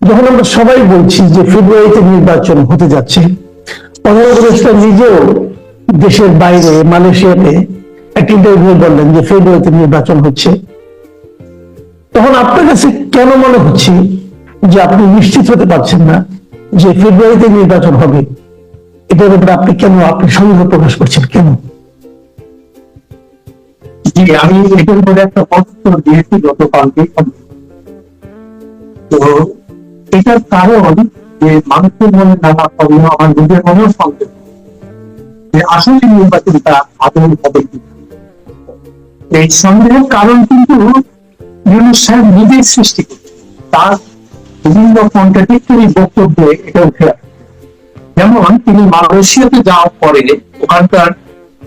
যখন আমরা সবাই বলছি যে ফেব্রুয়ারিতে নির্বাচন হতে যাচ্ছে উপদেষ্টা নিজেও দেশের বাইরে, মালয়েশিয়াতে একটা ইন্টারভিউ বললেন যে ফেব্রুয়ারিতে নির্বাচন হচ্ছে। তখন আপনার কাছে কেন মনে হচ্ছে যে আপনি নিশ্চিত হতে পারছেন না যে ফেব্রুয়ারিতে নির্বাচন হবে? এটার ব্যাপারে আপনি কেন, আপনি সন্দেহ প্রকাশ করছেন কেন? আমি এটার উপরে একটা পত্র দিয়েছি গতকালকে। তো এটার কারণ যে মানুষের মনে নানা প্রবলেম আমার নিজের মনেও সন্দেহ। যে আসলে নির্বাচনটা আদৌ হবে কিনা। এই সন্দেহের কারণ কিন্তু ইউনুস সাহেব নিজেই সৃষ্টি তার বিভিন্ন কন্ট্রাডিক্টরি বক্তব্যে এটা উঠে যেমন তিনি মালয়েশিয়াতে যাওয়ার পরে ওখানকার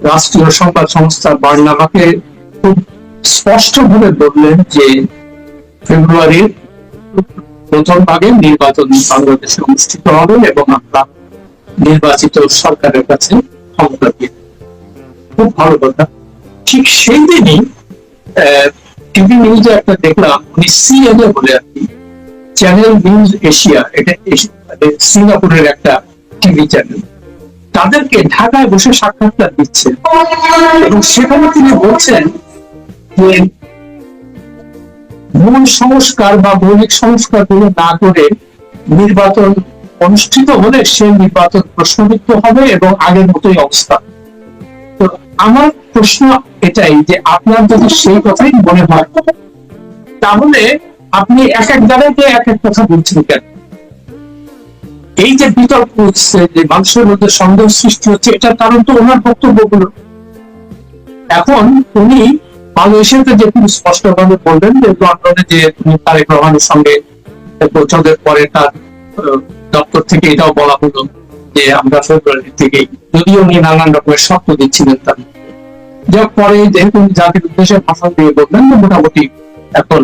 রাষ্ট্রীয় সংবাদ সংস্থা বার্নামাকে খুব স্পষ্ট ভাবে বললেন যে ফেব্রুয়ারির প্রথম ভাগে নির্বাচন বাংলাদেশে অনুষ্ঠিত হবে এবং আমরা নির্বাচিত সরকারের কাছে ক্ষমতা দিয়ে খুব ভালো কথা। ঠিক সেই দিনই টিভি নিউজে একটা দেখলাম, উনি সিএনএ বলে আর কি চ্যানেল নিউজ এশিয়া এটা মানে সিঙ্গাপুরের একটা টিভি চ্যানেল তাদেরকে ঢাকায় বসে সাক্ষাৎকার দিচ্ছে এবং সেখানে তিনি বলছেন মূল সংস্কার বা মৌলিক সংস্কারগুলো না করে নির্বাচন অনুষ্ঠিত হলে সে নির্বাচন প্রশ্নবিদ্ধ হবে এবং আগের মতোই অবস্থা। তো আমার প্রশ্ন এটাই যে আপনার যদি সেই কথাই মনে হয়, তাহলে আপনি এক এক জায়গায় গিয়ে এক এক কথা বলছেন কেন? এই যে বিতর্ক হচ্ছে, যে মানুষের মধ্যে সন্দেহ সৃষ্টি হচ্ছে, এটার কারণ তো ওনার বক্তব্যগুলো। এখন উনি মালয়েশিয়াতে যে তিনি স্পষ্টভাবে বললেন যে লন্ডনে যে তারেক রহমানের সঙ্গে বৈঠকের পরে তার দপ্তর থেকে এটাও বলা হলো যে আমরা ফেব্রুয়ারি থেকেই যদিও উনি নানান রকমের শর্ত দিচ্ছিলেন তার যা পরে যেহেতু জাতির উদ্দেশ্যে ভাষণ দিয়ে বললেন যে মোটামুটি এখন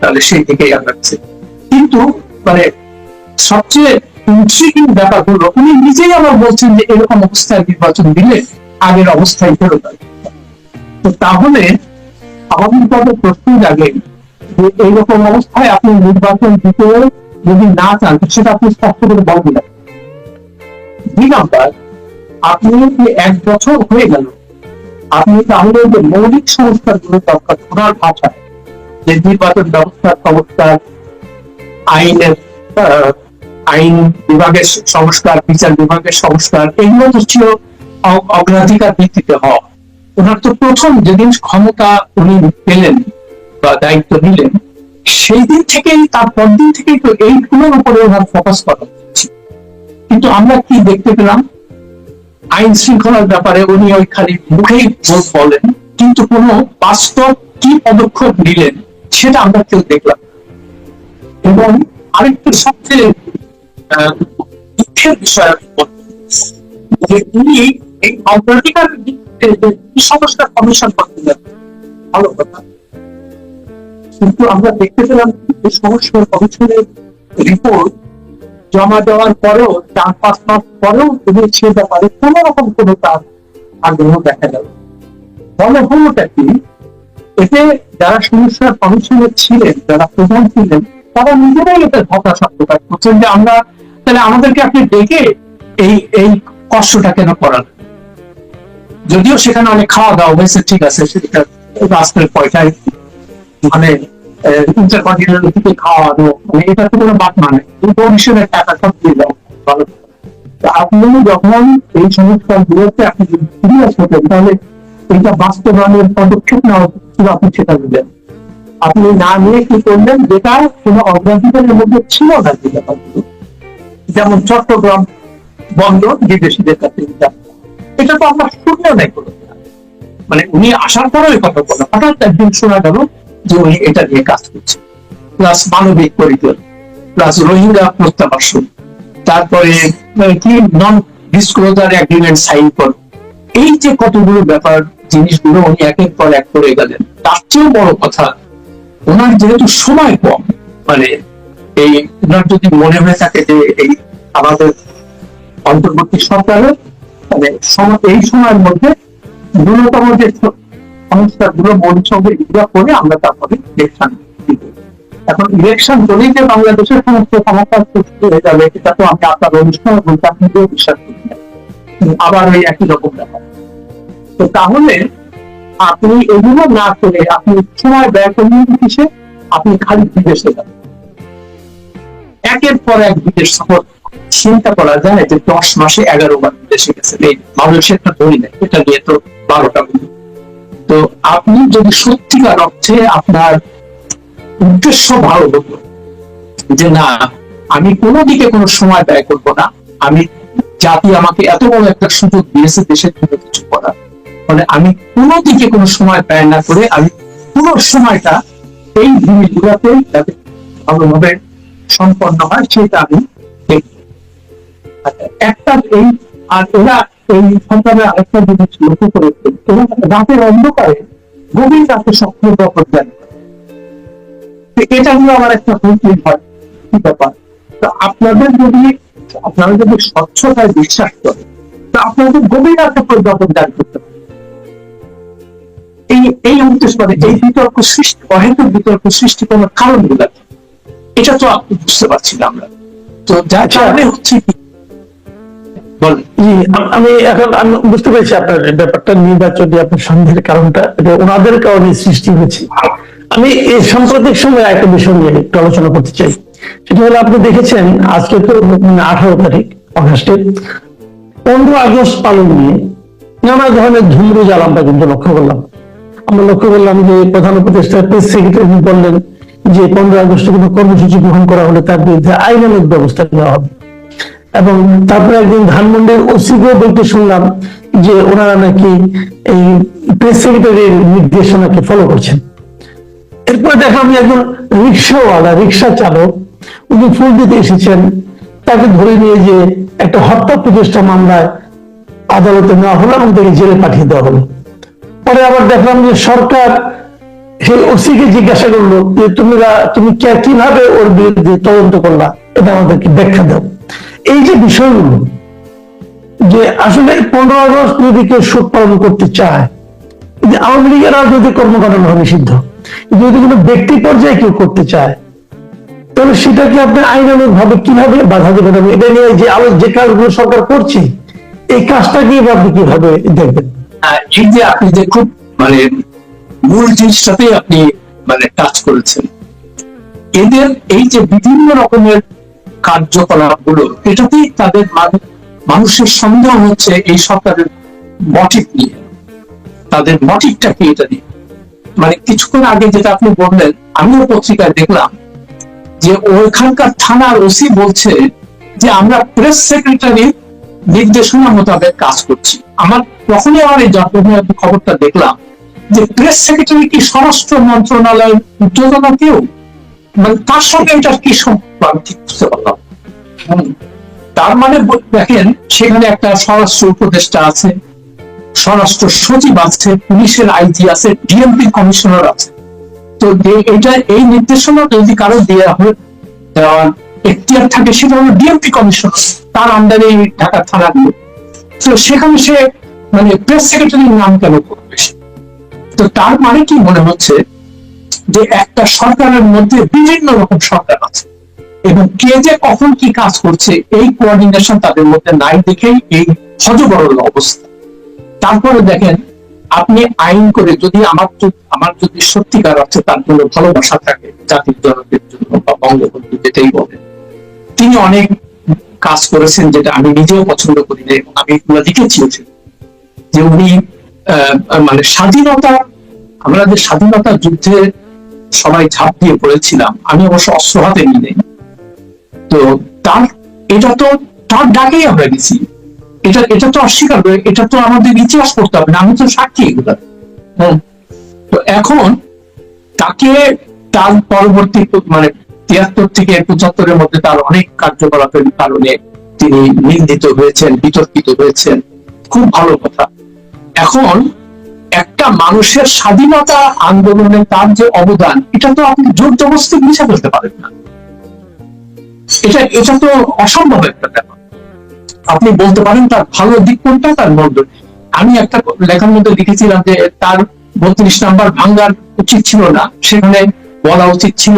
তাহলে সেই দিকেই আগাচ্ছে কিন্তু মানে সবচেয়ে ইন্ট্রিগিং ব্যাপার হলো, উনি নিজেই আবার বলছেন যে এরকম অবস্থায় নির্বাচন দিলে আগের অবস্থায় ফেরত তাহলে স্বাভাবিকভাবে প্রশ্ন জাগে যে এইরকম অবস্থায় আপনি নির্বাচন দিতে যদি না চান, সেটা আপনি স্পষ্ট করে দুই নাম্বার, আপনি এক বছর হয়ে গেল? আপনি তাহলে যে মৌলিক সংস্কারগুলো দরকার ওনার ভাষায় যে নির্বাচন ব্যবস্থার সংস্কার আইনের আইন বিভাগের সংস্কার, বিচার বিভাগের সংস্কার, এগুলো ছিল অগ্রাধিকার ভিত্তিতে হওয়া। ওনার তো প্রথম যেদিন ক্ষমতা উনি পেলেন বা দায়িত্ব নিলেন, সেই দিন থেকেই, তার পরদিন থেকেই তো এইগুলোর উপরে ওনার ফোকাস করা। কিন্তু আমরা কি দেখতে পেলাম আইন শৃঙ্খলার ব্যাপারে উনি ওই খালি মুখেই বল- বলেন, কিন্তু কোনো বাস্তব কি পদক্ষেপ নিলেন, সেটা আমরা কেউ দেখলাম এবং আরেকটা সবচেয়ে দুঃখের বিষয় যে উনি এই অগ্রাধিকার সংস্কার কমিশন করতে যাচ্ছেন, ভালো কথা। কিন্তু আমরা দেখতে পেলাম সংস্কার কমিশনের রিপোর্ট জমা দেওয়ার পরেও চার পাঁচ মাস পরেও তিনি সে ব্যাপারে কোন রকম কোনো তার আগ্রহ দেখা গেল ফলে হলোটা কি? এতে যারা সংস্কার কমিশনে ছিলেন যারা প্রধান ছিলেন তারা নিজেরাই এতে হতাশা প্রকাশ করছেন যে আমরা তাহলে আমাদেরকে আপনি ডেকে এই এই কষ্টটা কেন করান যদিও সেখানে অনেক খাওয়া দাওয়া হয়েছে, ঠিক আছে সেটা রাষ্ট্রের পয়সায় মানে ইন্টারকন্টিনেন্টাল মানে এটা তো কোনো বাদ মানে কমিশনের টাকা সব দিয়ে দাও, ভালো আপনি যখন এই আপনি যদি সিরিয়াস হতেন তাহলে এইটা বাস্তবায়নের পদক্ষেপ নেওয়া আপনি সেটা নিলেন আপনি না নিয়ে কি করলেন, যেটা কোনো অগ্রাধিকারের মধ্যে ছিল না যেমন চট্টগ্রাম বন্দর বিদেশিদের কাছে। এটা তো আমরা শূন্য নাই কোনো মানে উনি আসার পরেও এই কথা বলেন হঠাৎ একদিন শোনা গেল যে উনি এটা নিয়ে কাজ করছেন। প্লাস মানবিক পরিচয়, প্লাস রোহিঙ্গা প্রত্যাবাসন। তারপরে কি নন ডিসক্লোজার এগ্রিমেন্ট সাইন করো। এই যে কতগুলো ব্যাপার, জিনিসগুলো উনি এক এক পর এক করে গেলেন, তার চেয়েও বড় কথা, ওনার যেহেতু সময় কম মানে এই, ওনার যদি মনে হয়ে থাকে যে এই আমাদের অন্তর্বর্তী সরকারের মানে এই সময়ের মধ্যে ন্যূনতম যে সংস্কারগুলো মৌলিক সঙ্গে এগুলো করে আমরা তারপরে ইলেকশন এখন ইলেকশন হলেই যে বাংলাদেশের সমস্ত সমস্যা সৃষ্টি হয়ে যাবে এটা তো আমি আপনার অনুষ্ঠান আপনি কেউ বিশ্বাস করি না। আবার ওই একই রকম ব্যাপার। তো তাহলে আপনি এগুলো না করে আপনি সময় ব্যয় করলেন কিসে? আপনি খালি বিদেশে যাবেন একের পর এক বিদেশ সফর চিন্তা করা যায় যে দশ মাসে এগারো বার বিদেশে গেছেন এই মালয়েশিয়াটা ধরি না এটা নিয়ে তো বারোটা তো আপনি যদি সত্যিকার অর্থে আপনার উদ্দেশ্য ভালো হতো, যে না, আমি কোনো দিকে কোনো সময় ব্যয় করব না, আমি জাতি আমাকে এত বড় একটা সুযোগ দিয়েছে দেশের জন্য কিছু করার। ফলে আমি কোনো দিকে কোনো সময় ব্যয় না করে আমি পুরো সময়টা এই জিনিসগুলোতে যাতে ভালোভাবে সম্পন্ন হয়, সেটা আমি দেখব। একটা এই আর এরা এই সন্তানের আরেকটা জিনিস লক্ষ্য করেছে এরা রাতের অন্ধকারে গভীর রাতে সক্রিয় দখল দেন এটা নিয়ে আমার একটা হয় কি ব্যাপার? তো আপনাদের যদি আপনারা যদি স্বচ্ছতায় বিশ্বাস করেন তো আপনাদের গভীর রাতে পরিবর্তন দান করতে হবে এই এই উদ্দেশ্য মানে এই বিতর্ক সৃষ্টি অহেতুক বিতর্ক সৃষ্টি করার কারণগুলা এটা তো আপনি বুঝতে পারছি না আমরা। তো যার। কারণে হচ্ছে কি? আপনি দেখেছেন, আজকে তো আঠারো তারিখ, অগাস্টে, পনেরো আগস্ট পালন নিয়ে নানা ধরনের ঝুমরুজাল আমরা কিন্তু লক্ষ্য করলাম। আমরা লক্ষ্য করলাম যে প্রধান উপদেষ্টা প্রেস সেক্রেটারি বললেন যে পনেরো আগস্টে কোনো কর্মসূচি গ্রহণ করা হলে তার বিরুদ্ধে আইনানুক ব্যবস্থা নেওয়া হবে। এবং তারপরে একদিন ধানমন্ডির ওসিকেও বলতে শুনলাম যে ওনারা নাকি এই প্রেস সেক্রেটারির নির্দেশনাকে ফলো করছেন। এরপরে দেখলাম একজন রিক্সাওয়ালা, রিক্সা চালক, উনি ফুল দিতে এসেছেন। তাকে ধরে নিয়ে যে একটা হত্যা প্রচেষ্টা মামলায় আদালতে নেওয়া হলো এবং তাকে জেলে পাঠিয়ে দেওয়া হলো। পরে আবার দেখলাম যে সরকার সেই ওসিকে জিজ্ঞাসা করল যে তুমি তুমি কীভাবে ওর বিরুদ্ধে তদন্ত করলা? এটা আমাদেরকে ব্যাখ্যা দাও। এই যে বিষয়গুলো, যে আসলে পনেরো আগস্ট যদি কেউ শোক পালন করতে চায় যে আওয়ামী লীগের রাজনৈতিক কর্মকাণ্ড নয় নিষিদ্ধ, যদি কোনো ব্যক্তি পর্যায়ে কেউ করতে চায়, তাহলে সেটাকে আপনি আইনানুক ভাবে কীভাবে বাধা দেবেন? এবং এটা নিয়ে যে আলো যে কাজগুলো সরকার করছে, এই কাজটাকে আপনি কীভাবে দেখবেন? এই যে আপনি যে খুব মানে মূল জিনিসটাতেই আপনি মানে টাচ করেছেন। এদের এই যে বিভিন্ন রকমের কার্যকলাপগুলো এটাতেই তাদের মানুষের সন্দেহ হচ্ছে এই সরকারের মটিভ নিয়ে। তাদের মটিভটা কি এটা নিয়ে? মানে কিছুক্ষণ আগে যেটা আপনি বললেন, আমিও পত্রিকায় দেখলাম যে ওইখানকার থানার ওসি বলছে যে আমরা প্রেস সেক্রেটারি নির্দেশনা মোতাবেক কাজ করছি। আমার তখনই আমার এই আমি খবরটা দেখলাম যে প্রেস সেক্রেটারি কি স্বরাষ্ট্র মন্ত্রণালয়ের উদ্যোগনা কেউ? মানে তার সঙ্গে এটার কি সম্পর্ক ঠিক বুঝতে পারলাম তার মানে দেখেন, সেখানে একটা স্বরাষ্ট্র উপদেষ্টা আছে, স্বরাষ্ট্র সচিব আছে, পুলিশের আইজি আছে ডিএমপি কমিশনার আছে। তো এটা, এই নির্দেশনা যদি কারও দেওয়া হয় এখতিয়ার থাকে, সেটা হলো ডিএমপি কমিশনার, তার আন্ডারে ঢাকা থানাগুলো তো সেখানে সে মানে প্রেস সেক্রেটারির নাম কেন করবে তো তার মানে কি মনে হচ্ছে যে একটা সরকারের মধ্যে বিভিন্ন রকম সরকার আছে। এবং কে যে কখন কি কাজ করছে, এই কোঅর্ডিনেশন তাদের মধ্যে নাই দেখেই এই হজবরল অবস্থা। তারপরে দেখেন, আপনি আইন করে যদি আমার আমার যদি সত্যিকার অর্থে তার জন্য ভালোবাসা থাকে জাতির জনকের জন্য বা বঙ্গবন্ধু যেটাই বলেন। তিনি অনেক কাজ করেছেন যেটা আমি নিজেও পছন্দ করি না এবং আমি এগুলো লিখেছি যে উনি মানে স্বাধীনতা আমরা যে স্বাধীনতা যুদ্ধে সবাই ঝাঁপ দিয়ে পড়েছিলাম। আমি অবশ্য অস্ত্র হাতে নাই। তো তার, এটা তো তার ডাকেই আমরা গেছি। এটা এটা তো অস্বীকার করে, এটা তো আমাদের ইতিহাস করতে হবে, না আমি তো সাক্ষী এগুলো। হ্যাঁ তো এখন তাকে তার পরবর্তী মানে তিয়াত্তর থেকে পঁচাত্তরের মধ্যে তার অনেক কার্যকলাপের কারণে তিনি নিন্দিত হয়েছেন, বিতর্কিত হয়েছেন। খুব ভালো কথা। এখন একটা মানুষের স্বাধীনতা আন্দোলনে তার যে অবদান, এটা তো আপনি জোর জবস্তি মুছে ফেলতে পারেন না। এটা এটা তো অসম্ভব একটা ব্যাপার। আপনি বলতে পারেন তার ভালো দিক কোনটা, তার মন্দ আমি একটা লেখার মধ্যে লিখেছিলাম যে তার বত্রিশ নাম্বার ভাঙ্গার উচিত ছিল না। সেখানে বলা উচিত ছিল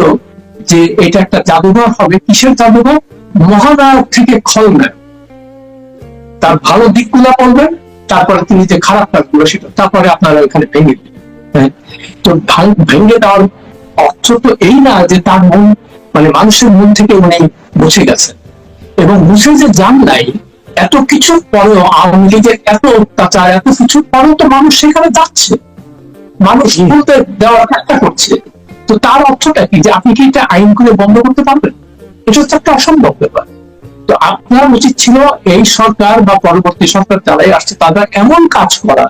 যে এটা একটা জাদুঘর হবে। কিসের জাদুঘর? মহানায়ক থেকে খলনায়ক। তার ভালো দিকগুলো বলবেন তারপরে তিনি যে খারাপ কাজগুলো সেটা, তারপরে আপনারা এখানে ভেঙে হ্যাঁ? তো ভেঙে দেওয়ার অর্থ তো এই না যে তার মন মানে মানুষের মন থেকে উনি মুছে গেছেন। এবং বুঝে যে যান নাই, এত কিছু পরেও আওয়ামী লীগের এত অত্যাচার, এত কিছু পরেও তো মানুষ সেখানে যাচ্ছে। মানুষ বলতে দেওয়ার চেষ্টা করছে। তো তার অর্থটা কি? যে আপনি কি এটা আইন করে বন্ধ করতে পারবেন? এটা হচ্ছে একটা অসম্ভব ব্যাপার। তো আপনার উচিত ছিল এই সরকার বা পরবর্তী সরকার যারাই আসছে, তারা এমন কাজ করা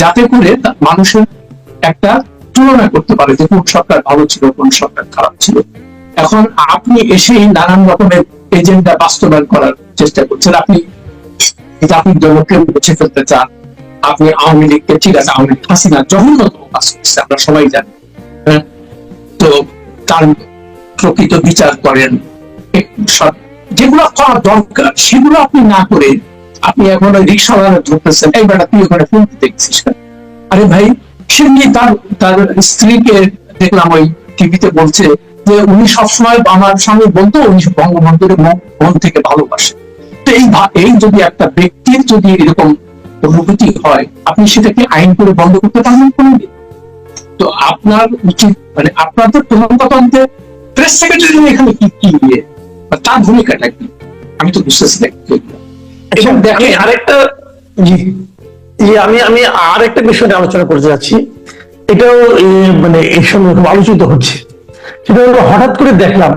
যাতে করে মানুষের একটা তুলনা করতে পারে যে কোন সরকার ভালো ছিল, কোন সরকার খারাপ ছিল এখন আপনি এসেই নানান রকমের এজেন্ডা বাস্তবায়ন করার চেষ্টা করছেন আপনি জাতির জনকে মুছে ফেলতে চান, আপনি আওয়ামী লীগকে ঠিক আছে, আওয়ামী লীগ হাসিনা জঘন্যতম কাজ করছে, আমরা সবাই জানি হ্যাঁ? তো তার প্রকৃত বিচার করেন যেগুলো করা দরকার, সেগুলো আপনি না করে আপনি এখন ওই রিক্সাওয়ালা ধরতেছেন, এই বেটা তুই ওখানে ফোন দেখছিস কেন?" আরে ভাই সে নিয়ে তার তার স্ত্রীকে দেখলাম ওই টিভিতে বলছে যে উনি সবসময় আমার সঙ্গে বলতো, উনি বঙ্গবন্ধুর মন- থেকে ভালোবাসে। তো এই এই যদি একটা ব্যক্তির যদি এরকম অনুভূতি হয়, আপনি সেটাকে আইন করে বন্ধ করতে পারবেন কোনদিন? তো আপনার উচিত মানে আপনাদের তদন্ততন্ত্রে প্রেস সেক্রেটারি এখানে কি কি ইয়ে তার ভূমিকাটা কি? আমি তো বুঝতেছি। এবং দেখেন আরেকটা জি জি আমি আমি আর একটা বিষয় নিয়ে আলোচনা করতে যাচ্ছি। এটাও মানে এই সময় খুব আলোচিত হচ্ছে। সেটা হলো হঠাৎ করে দেখলাম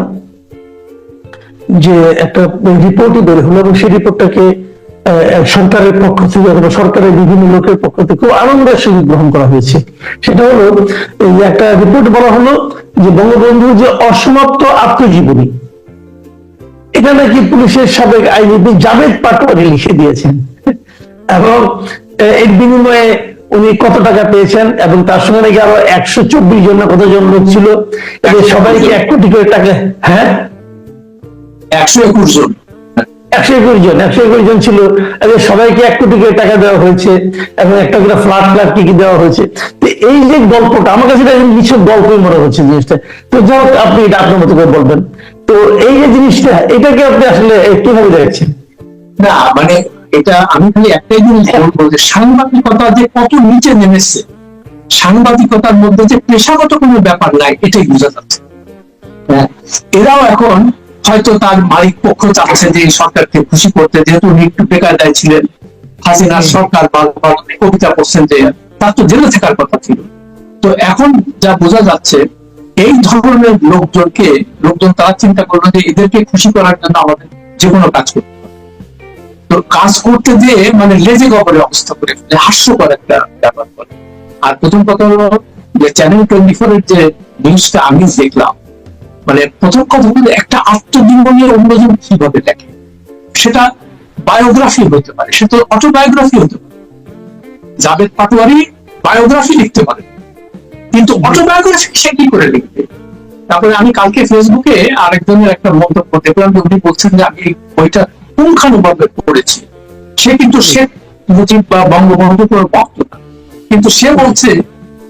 যে একটা রিপোর্টই বের হলো এবং সেই রিপোর্টটাকে সরকারের পক্ষ থেকে অথবা সরকারের বিভিন্ন লোকের পক্ষ থেকে খুব আনন্দের সঙ্গে গ্রহণ করা হয়েছে। সেটা হলো এই একটা রিপোর্ট বলা হলো যে বঙ্গবন্ধু যে অসমাপ্ত আত্মজীবনী এটা নাকি পুলিশের সাবেক আইনজীবী জাভেদ পাটোয়ারি লিখে দিয়েছেন। এবং এর বিনিময়ে উনি কত টাকা পেয়েছেন এবং তার সঙ্গে নাকি আরও একশো চব্বিশ জন না কতজন লোক ছিল? সবাইকে এক কোটি করে টাকা হ্যাঁ? একশো একুশ জন। একশো একুশ জন একশো একুশ জন ছিল। সবাইকে এক কোটি করে টাকা দেওয়া হয়েছে এবং একটা করে ফ্ল্যাট ফ্ল্যাট কি কি দেওয়া হয়েছে। তো এই যে গল্পটা আমার কাছে এটা কিছু গল্পই মনে হচ্ছে জিনিসটা। তো যাই হোক, আপনি এটা আপনার মতো করে বলবেন। তো এই যে জিনিসটা এটাকে আপনি আসলে কীভাবে দেখছেন? না মানে এটা আমি খালি একটাই জিনিস বলব যে সাংবাদিকতা যে কত নিচে নেমেছে সাংবাদিকতার মধ্যে যে পেশাগত কোনো ব্যাপার নাই এটাই বোঝা যাচ্ছে। হ্যাঁ, এরাও এখন হয়তো তার মালিক পক্ষ চাচ্ছে যে সরকারকে খুশি করতে যেহেতু উনি একটু বেকায়দায় ছিলেন হাসিনার সরকার বা বা কবিতা করছেন যে তার তো জেলে থাকার কথা ছিল। তো এখন যা বোঝা যাচ্ছে এই ধরনের লোকজনকে লোকজন তারা চিন্তা করল যে এদেরকে খুশি করার জন্য আমাদের যে কোনো কাজ করতে। তো কাজ করতে গিয়ে মানে লেজে গবরে অবস্থা করে ফেলে, হাস্যকর একটা ব্যাপার করে। আর প্রথম কথা হলো যে চ্যানেল টোয়েন্টি ফোর এর যে নিউজটা আমি দেখলাম মানে প্রথম কথা হলো একটা আত্মজীবনী অন্যজন কীভাবে লেখে সেটা বায়োগ্রাফি হতে পারে সেটা অটোবায়োগ্রাফি হতে পারে। জাবেদ পাটোয়ারি বায়োগ্রাফি লিখতে পারে। কিন্তু অটোবায়োগ্রাফি সে কি করে লিখবে তারপরে আমি কালকে ফেসবুকে আরেকজনের একটা মন্তব্য দেখলাম, উনি বলছেন যে আমি বইটা পুঙ্খানুভাবে পড়েছি। সে কিন্তু শেখ মুজিব বা বঙ্গবন্ধু কোনো ভক্ত না। কিন্তু সে বলছে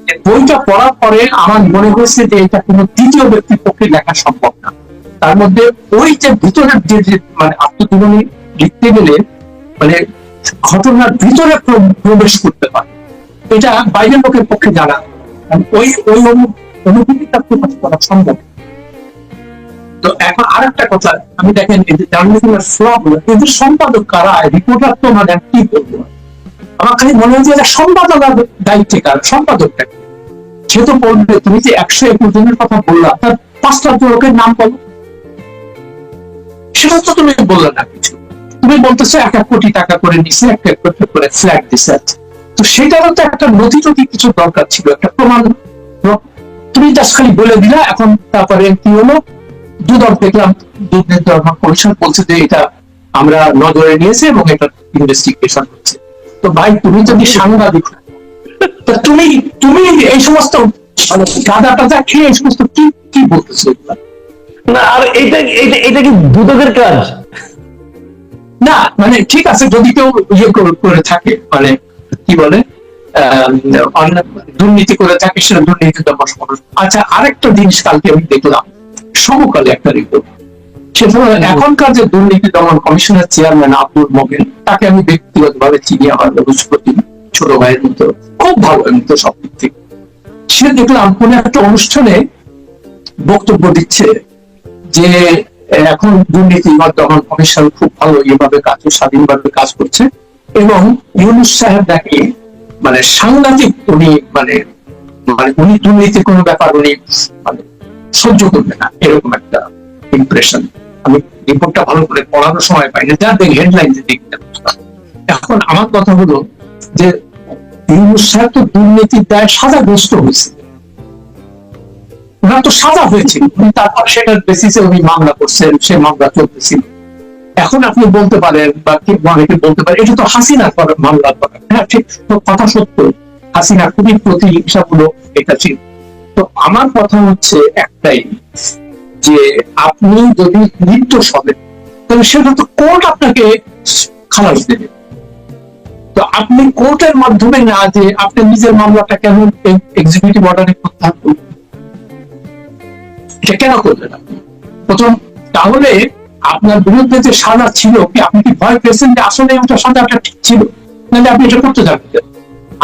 যে বইটা পড়ার পরে আমার মনে হয়েছে যে এটা কোনো দ্বিতীয় ব্যক্তির পক্ষে লেখা সম্ভব না। তার মধ্যে ওই যে ভিতরের যে মানে আত্মজীবনী লিখতে গেলে মানে ঘটনার ভিতরে প্রবেশ করতে পারে। এটা বাইরের লোকের পক্ষে জানা ওই ওই অনু- অনুভূতি প্রকাশ করা সম্ভব তো এখন আরেকটা কথা, আমি দেখেন জার্নালিজমের ফ্লপ এদের সম্পাদক কারা রিপোর্টার তো কি বলব? আমার খালি মনে হয় যে দায়িত্বে কার, সম্পাদকটা? সে তো বলবে, তুমি যে একশো একুশ জনের কথা বললা, তার পাঁচটা লোকের নাম বলো। সেটা তো তুমি বললে না কিছু। তুমি বলতেছো এক এক কোটি টাকা করে নিছে, এক এক কোটি করে ফ্ল্যাট দিছে। তো সেটারও তো একটা নথি টথি কিছু দরকার ছিল একটা প্রমাণ তুমি জাস্ট খালি বলে দিলা এখন তারপরে কি হলো? দুদক দেখলাম দুধের ধর্ম পরিষদ বলছে যে এটা আমরা নজরে নিয়েছি এবং এটা ইনভেস্টিগেশন হচ্ছে। তো ভাই তুমি যদি সাংবাদিক তা তুমি তুমি এই সমস্ত মানে গাদা টাদা খেয়ে এই সমস্ত কি কি বলতেছো না আর এটা এটা এটা কি দুদকের কাজ? না মানে ঠিক আছে যদি কেউ ইয়ে করে থাকে মানে কি বলে? দুর্নীতি করে থাকে সেটা দুর্নীতি দমন। আচ্ছা আরেকটা জিনিস কালকে আমি দেখলাম সমকালে একটা রিপোর্ট সেটা এখনকার যে দুর্নীতি দমন কমিশনের চেয়ারম্যান আব্দুল মোমেন তাকে আমি ব্যক্তিগতভাবে চিনি আমার ছোট ভাইয়ের মতো খুব ভালো সব দিক থেকে। সে দেখলাম কোন একটা অনুষ্ঠানে বক্তব্য দিচ্ছে যে এখন দুর্নীতি দমন কমিশন খুব ভালো এইভাবে কাজ স্বাধীনভাবে কাজ করছে। এবং ইউনুস সাহেব নাকি মানে সাংঘাতিক উনি মানে মানে উনি দুর্নীতির কোনো ব্যাপার উনি মানে সহ্য করবে না, এরকম একটা ইমপ্রেশন আমি রিপোর্টটা ভালো করে পড়ানোর সময় পাই না যার দেখে হেডলাইন দেখতে পাচ্ছিলাম। এখন আমার কথা হলো যে, ইউনুস সাহেব তো দুর্নীতির দায় সাজাগ্রস্ত হয়েছে। ওনার তো সাজা হয়েছে তারপর সেটার বেসিসে উনি মামলা করছেন, সে মামলা চলতেছিল। এখন আপনি বলতে পারেন বা কি অনেকে বলতে পারেন, এটা তো হাসিনা করার মামলা করা। হ্যাঁ ঠিক, তো কথা সত্য, হাসিনা খুবই প্রতিহিংসামূলক এটা ছিল তো আমার কথা হচ্ছে একটাই, যে আপনি যদি নির্দোষ হবেন তাহলে সেটা তো কোর্ট আপনাকে খালাস দেবে। তো আপনি কোর্টের মাধ্যমে না যে আপনি নিজের মামলাটা কেন এক্সিকিউটিভ অর্ডারে প্রত্যাহার করবেন এটা কেন করলেন আপনি? প্রথম, তাহলে আপনার বিরুদ্ধে যে সাজা ছিল কি আপনি কি ভয় পেয়েছেন যে আসলে ওটা সাজাটা ঠিক ছিল? নাহলে আপনি এটা করতে যাবেন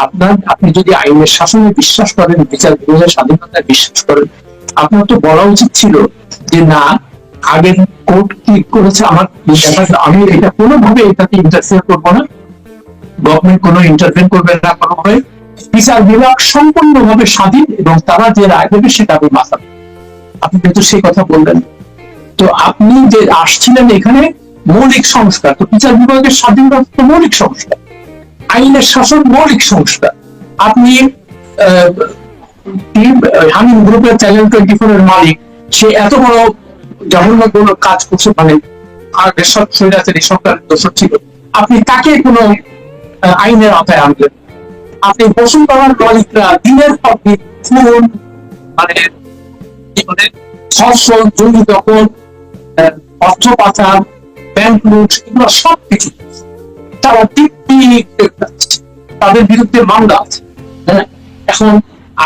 আপনার, আপনি যদি আইনের শাসনে বিশ্বাস করেন, বিচার বিভাগের স্বাধীনতায় বিশ্বাস করেন, আপনার তো বলা উচিত ছিল যে না, আগের কোর্ট কি করেছে, আমার আমি এটা কোনোভাবে এটাতে ইন্টারফেয়ার করব না। গভর্নমেন্ট কোনো ইন্টারভেন করবে না কোনোভাবে। বিচার বিভাগ সম্পূর্ণভাবে স্বাধীন এবং তারা যে রায় দেবে সেটা আমি মাথা আপনি কিন্তু সেই কথা বললেন তো আপনি যে আসছিলেন এখানে মৌলিক সংস্কার তো বিচার বিভাগের স্বাধীনতা তো মৌলিক সংস্কার আইনের শাসন মৌলিক সংস্কার। আপনি আহ, গ্রুপের চ্যানেল টোয়েন্টি ফোর এর মালিক সে এত বড় জঘন্য কোনো কাজ করছে মানে সব দোষর ছিল। আপনি তাকে কোনো আইনের আওতায় আনলেন আপনি বসুন্ধরার মালিকরা দিনের পর দিন মানে ধর্ষণ জমি দখল ব্যাংক লুট, এগুলো সব কিছু তারা তাদের বিরুদ্ধে মামলা আছে। হ্যাঁ? এখন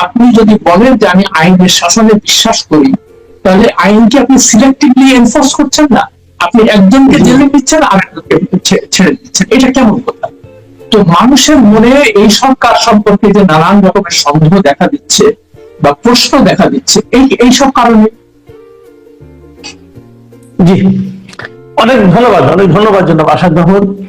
আপনি যদি বলেন যে আমি আইনের শাসনে বিশ্বাস করি, তাহলে আইনকে আপনি সিলেক্টিভলি এনফোর্স করছেন না? আপনি একজনকে জেলে দিচ্ছেন আর একজনকে ছেড়ে দিচ্ছেন। এটা কেমন কথা? তো মানুষের মনে এই সরকার সম্পর্কে যে নানান রকমের সন্দেহ দেখা দিচ্ছে বা প্রশ্ন দেখা দিচ্ছে, এই এইসব কারণে জি। অনেক ধন্যবাদ অনেক ধন্যবাদ জনাব আশাদ মাহমুদ।